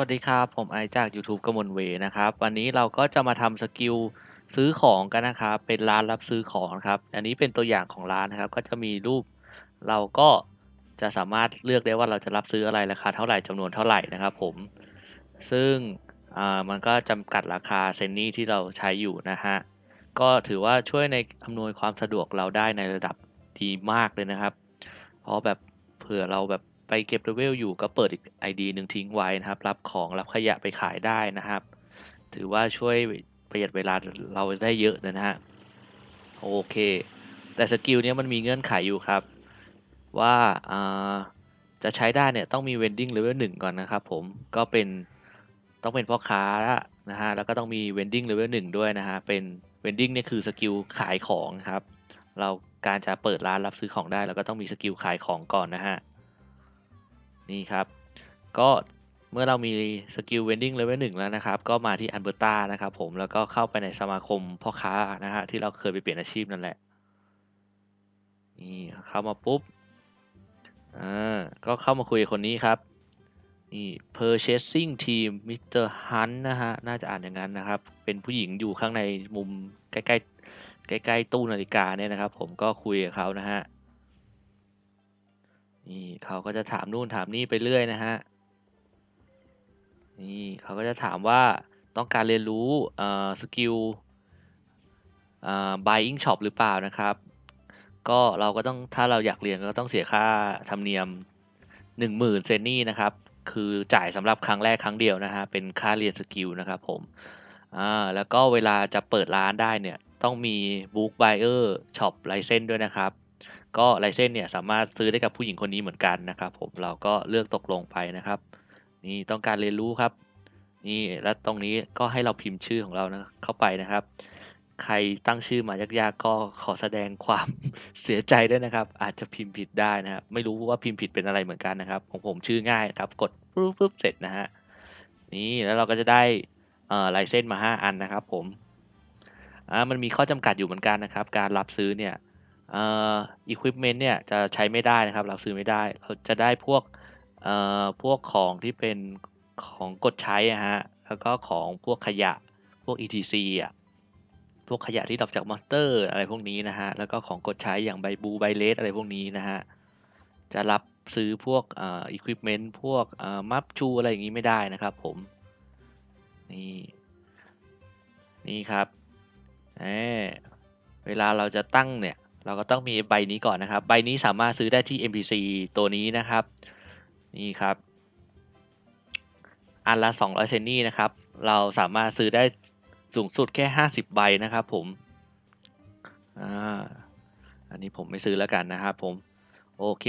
วัสดีครับ ผมไอจาก YouTube กมลเวนะครับ วันนี้เราก็จะมาทำสกิลซื้อของกันนะครับ เป็นร้านรับซื้อของครับ อันนี้เป็นตัวอย่างของร้านนะครับ ก็จะมีรูป เราก็จะสามารถเลือกได้ว่าเราจะรับซื้ออะไรราคาเท่าไหร่จำนวนเท่าไหร่นะครับผม ซึ่งมันก็จำกัดราคาเซนนี่ที่เราใช้อยู่นะฮะ ก็ถือว่าช่วยในอำนวยความสะดวกเราได้ในระดับดีมากเลยนะครับ เพราะแบบเผื่อเราแบบ ไปเก็บเลเวลอยู่ก็เปิดอีก ID หนึ่งทิ้งไว้นะครับ รับของรับขยะไปขายได้นะครับ ถือว่าช่วยประหยัดเวลาเราได้เยอะนะฮะโอเค แต่สกิลเนี้ยมันมีเงื่อนไขอยู่ครับ ว่าาจะใช้ได้เนี่ยต้องมี vending level หนึ่งก่อนนะครับผมก็เป็นต้องเป็นพ่อค้านะฮะแล้วก็ต้องมี vending level หนึ่งด้วยนะฮะเป็น vending เนี่ยคือสกิลขายของครับ เราการจะเปิดร้านรับซื้อของได้เราก็ต้องมีสกิลขายของก่อนนะฮะ นี่ครับ ก็เมื่อเรามีสกิล vending level หนึ่งแล้วนะครับ ก็มาที่อันเบอร์ตานะครับผมแล้วก็เข้าไปในสมาคมพ่อค้านะฮะที่เราเคยไปเปลี่ยนอาชีพนั่นแหละนี่เข้ามาปุ๊บอ่าก็เข้ามาคุยกับคนนี้ครับนี่ purchasing team Mr. Hunt นะฮะ น่าจะอ่านอย่างนั้นนะครับ เป็นผู้หญิงอยู่ข้างในมุมใกล้ๆใกล้ๆตู้นาฬิกาเนี่ยนะครับ ผมก็คุยกับเขานะฮะ นี่เขาก็จะถามนู่นถามนี่ไปเรื่อยนะฮะนี่เขาก็จะถามว่าต้องการเรียนรู้เออสกิลเออ buying shop หรือเปล่านะครับ ก็เราก็ต้องถ้าเราอยากเรียนก็ต้องเสียค่าธรรมเนียมหนึ่งหมื่นเซนนี่นะครับ คือจ่ายสำหรับครั้งแรกครั้งเดียวนะฮะเป็นค่าเรียนสกิลนะครับผมอ่าแล้วก็เวลาจะเปิดร้านได้เนี่ย ต้องมี book buyer shop license ด้วยนะครับ ก็ไลเซนเนี่ยสามารถซื้อได้กับผู้หญิงคนนี้เหมือนกันนะครับ ผมเราก็เลือกตกลงไปนะครับ นี่ต้องการเรียนรู้ครับ นี่แล้วตรงนี้ก็ให้เราพิมพ์ชื่อของเรานะเข้าไปนะครับ ใครตั้งชื่อมายากๆก็ขอแสดงความเสียใจด้วยนะครับ อาจจะพิมพ์ผิดได้นะครับไม่รู้ว่าพิมพ์ผิดเป็นอะไรเหมือนกันนะครับ ของผมชื่อง่ายครับ กดปุ๊บปุ๊บเสร็จนะฮะนี่แล้วเราก็จะได้เอ่อลายเส้นมาห้าอันนะครับ ผมอ่ามันมีข้อจำกัดอยู่เหมือนกันนะครับ การรับซื้อเนี่ย เอ่อ equipment เนี่ยจะใช้ไม่ได้นะครับ เรับซื้อไม่ได้ เราจะได้พวกเอ่อพวกของที่เป็นของกดใช้อะฮะ แล้วก็ของพวกขยะพวก etc อะพวกขยะที่ดรอปจากมอสเตอร์อะไรพวกนี้นะฮะ แล้วก็ของกดใช้อย่างใบบูใบเลสอะไรพวกนี้นะฮะ จะรับซื้อพวกอ่อ equipment พวกอ่อมัฟชูอะไรอย่างนี้ไม่ได้นะครับผม นี่ นี่ครับเออเวลาเราจะตั้งเนี่ย เราก็ต้องมีใบนี้ก่อนนะครับ ใบนี้สามารถซื้อได้ที่ NPC ตัวนี้นะครับ นี่ครับ อันละ200เซนนี่นะครับ เราสามารถซื้อได้สูงสุดแค่ 50 ใบนะครับ ผม อ่า อันนี้ผมไม่ซื้อแล้วกันนะครับผม โอเค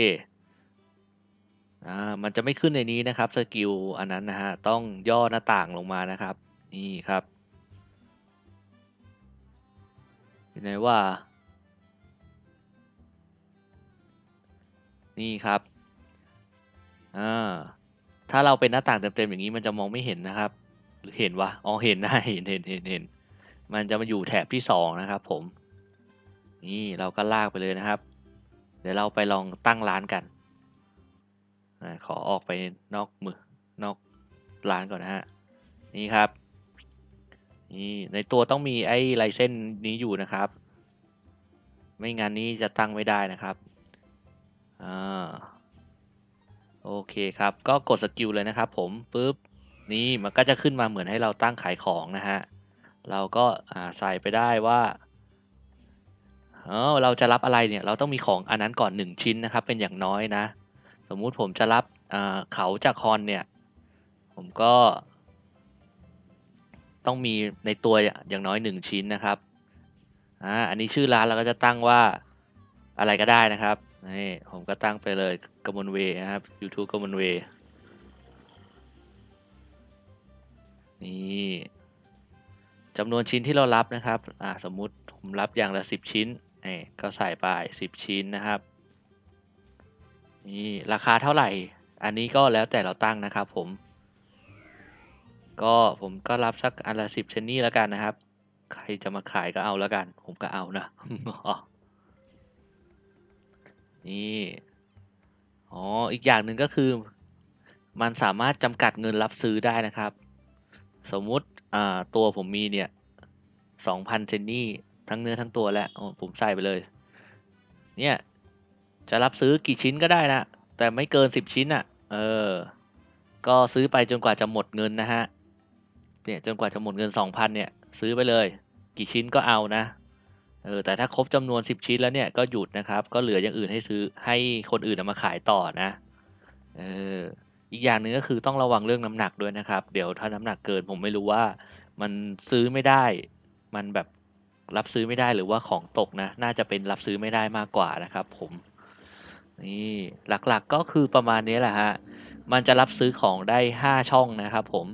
อ่า มันจะไม่ขึ้นในนี้นะครับ สกิลอันนั้นนะฮะ ต้องย่อหน้าต่างลงมานะครับ นี่ครับอยู่ไหนว่า นี่ครับอ่าถ้าเราเป็นหน้าต่างเต็มๆอย่างนี้มันจะมองไม่เห็นนะครับ หรือเห็นวะอ๋อเห็นนะเห็นเห็นเห็นเห็นมันจะมาอยู่แถบที่สองนะครับ ผม นี่เราก็ลากไปเลยนะครับ เดี๋ยวเราไปลองตั้งร้านกันขอออกไปนอกมือนอกร้านก่อนนะฮะนี่ครับนี่ในตัวต้องมีไอ้ลายเส้นนี้อยู่นะครับ ไม่งั้นนี้จะตั้งไม่ได้นะครับ อ่าโอเคครับ ก็กดสกิลเลยนะครับผมปุ๊บนี่มันก็จะขึ้นมาเหมือนให้เราตั้งขายของนะฮะ เราก็อ่าใส่ไปได้ว่าเออเราจะรับอะไรเนี่ยเราต้องมีของอันนั้นก่อนหนึ่งชิ้นนะครับ เป็นอย่างน้อยนะ สมมุติผมจะรับอ่าเขาจากคอนเนี่ย ผมก็ ต้องมีในตัวอย่างน้อยหนึ่งชิ้นนะครับอ่าอันนี้ชื่อร้านเราก็จะตั้งว่าอะไรก็ได้นะครับ นี่ผมก็ตั้งไปเลยกมลเวนะครับ YouTube กมลเว นี่จำนวนชิ้นที่เรารับนะครับ อ่าสมมุติผมรับอย่างละสิบชิ้นนี่ก็ใส่ไปสิบชิ้นนะครับ นี่ราคาเท่าไหร่ อันนี้ก็แล้วแต่เราตั้งนะครับผม ก็ผมก็รับสักอันละสิบเชนนี่แล้วกันนะครับ ใครจะมาขายก็เอาแล้วกัน ผมก็เอานะ นี่อ๋ออีกอย่างหนึ่งก็คือ มันสามารถจำกัดเงินรับซื้อได้นะครับ สมมุติอ่าตัวผมมีเนี่ยสองพันเจนนี่ทั้งเนื้อทั้งตัวแล้วผมใส่ไปเลย เนี่ยจะรับซื้อกี่ชิ้นก็ได้นะ แต่ไม่เกินสิบชิ้นอะ่ะ เออ ก็ซื้อไปจนกว่าจะหมดเงินนะฮะ เนี่ยจนกว่าจะหมดเงินสองพันเนี่ย ซื้อไปเลย กี่ชิ้นก็เอานะ เออแต่ถ้าครบจำนวนสิบชิ้นแล้วเนี่ยก็หยุดนะครับ ก็เหลืออย่างอื่นให้ซื้อให้คนอื่นเอามาขายต่อนะเอออีกอย่างหนึ่งก็คือต้องระวังเรื่องน้ำหนักด้วยนะครับ เดี๋ยวถ้าน้ำหนักเกินผมไม่รู้ว่ามันซื้อไม่ได้ มันแบบรับซื้อไม่ได้หรือว่าของตกนะ น่าจะเป็นรับซื้อไม่ได้มากกว่านะครับ ผม นี่หลักๆก็คือประมาณนี้แหละฮะมันจะรับซื้อของได้ห้าช่องนะครับ ผม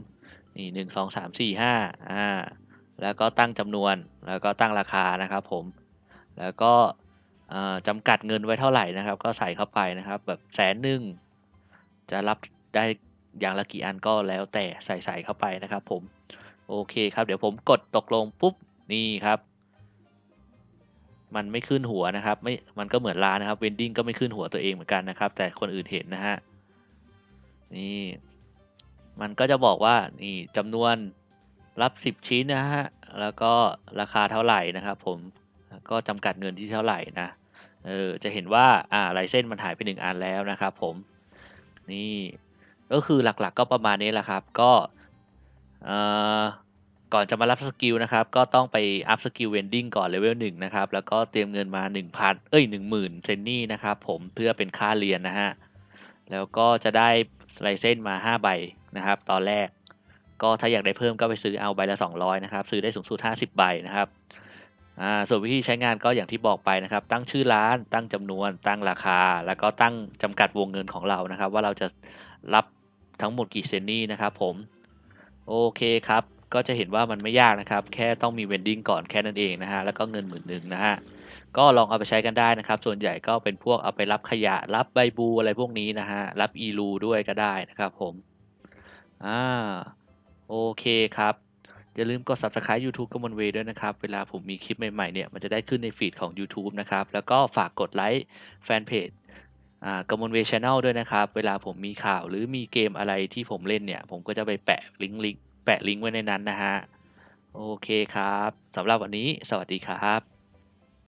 นี่หนึ่งสองสามสี่ห้าอ่า แล้วก็ตั้งจำนวน แล้วก็ตั้งราคานะครับผม แล้วก็อ่าจำกัดเงินไว้เท่าไหร่นะครับ ก็ใส่เข้าไปนะครับ แบบแสนหนึ่งจะรับได้อย่างละกี่อันก็แล้วแต่ใส่ใส่เข้าไปนะครับ ผม โอเคครับ เดี๋ยวผมกดตกลงปุ๊บนี่ครับ มันไม่ขึ้นหัวนะครับ ไม่มันก็เหมือนร้านนะครับเวนดิ้งก็ไม่ขึ้นหัวตัวเองเหมือนกันนะครับ แต่คนอื่นเห็นนะฮะนี่มันก็จะบอกว่านี่จำนวนรับสิบชิ้นนะฮะ แล้วก็ราคาเท่าไหร่นะครับผมก็จำกัดเงินที่เท่าไหร่นะเออจะเห็นว่าอ่าลายเส้นมันหายไปหนึ่งอันแล้วนะครับผมนี่ก็คือหลักๆก็ประมาณนี้แหละครับ ก็เอ่อก่อนจะมารับสกิลนะครับ ก็ต้องไปอัพสกิลเวนดิ้งก่อนเลเวลหนึ่งนะครับ แล้วก็เตรียมเงินมาหนึ่งพันเอ้ยหนึ่งหมื่นเซนนี่นะครับผมเพื่อเป็นค่าเรียนนะฮะ แล้วก็จะได้ลายเส้นมาห้าใบนะครับ ตอนแรก ก็ถ้าอยากได้เพิ่มก็ไปซื้อเอาใบละสองร้อยนะครับ ซื้อได้สูงสุดห้าสิบใบนะครับอ่าส่วนวิธีใช้งานก็อย่างที่บอกไปนะครับ ตั้งชื่อร้าน ตั้งจำนวน ตั้งราคา แล้วก็ตั้งจำกัดวงเงินของเรานะครับ ว่าเราจะรับทั้งหมดกี่เซนนี่นะครับ ผม โอเคครับ ก็จะเห็นว่ามันไม่ยากนะครับ แค่ต้องมีเวนดิ้งก่อนแค่นั้นเองนะฮะ แล้วก็เงินหมื่นหนึ่งนะฮะ ก็ลองเอาไปใช้กันได้นะครับ ส่วนใหญ่ก็เป็นพวกเอาไปรับขยะ รับใบบูอะไรพวกนี้นะฮะ รับอีลูด้วยก็ได้นะครับ ผม อ่า โอเคครับ อย่าลืมกด subscribe YouTube กมลเวด้วยนะครับ เวลาผมมีคลิปใหม่ๆเนี่ย มันจะได้ขึ้นในฟีดของ YouTube นะครับ แล้วก็ฝากกดไลค์แฟนเพจอ่ากมลเวชแนลด้วยนะครับ เวลาผมมีข่าวหรือมีเกมอะไรที่ผมเล่นเนี่ย ผมก็จะไปแปะลิงก์ลิงก์แปะลิงก์ไว้ในนั้นนะฮะ โอเคครับสำหรับวันนี้สวัสดีครับ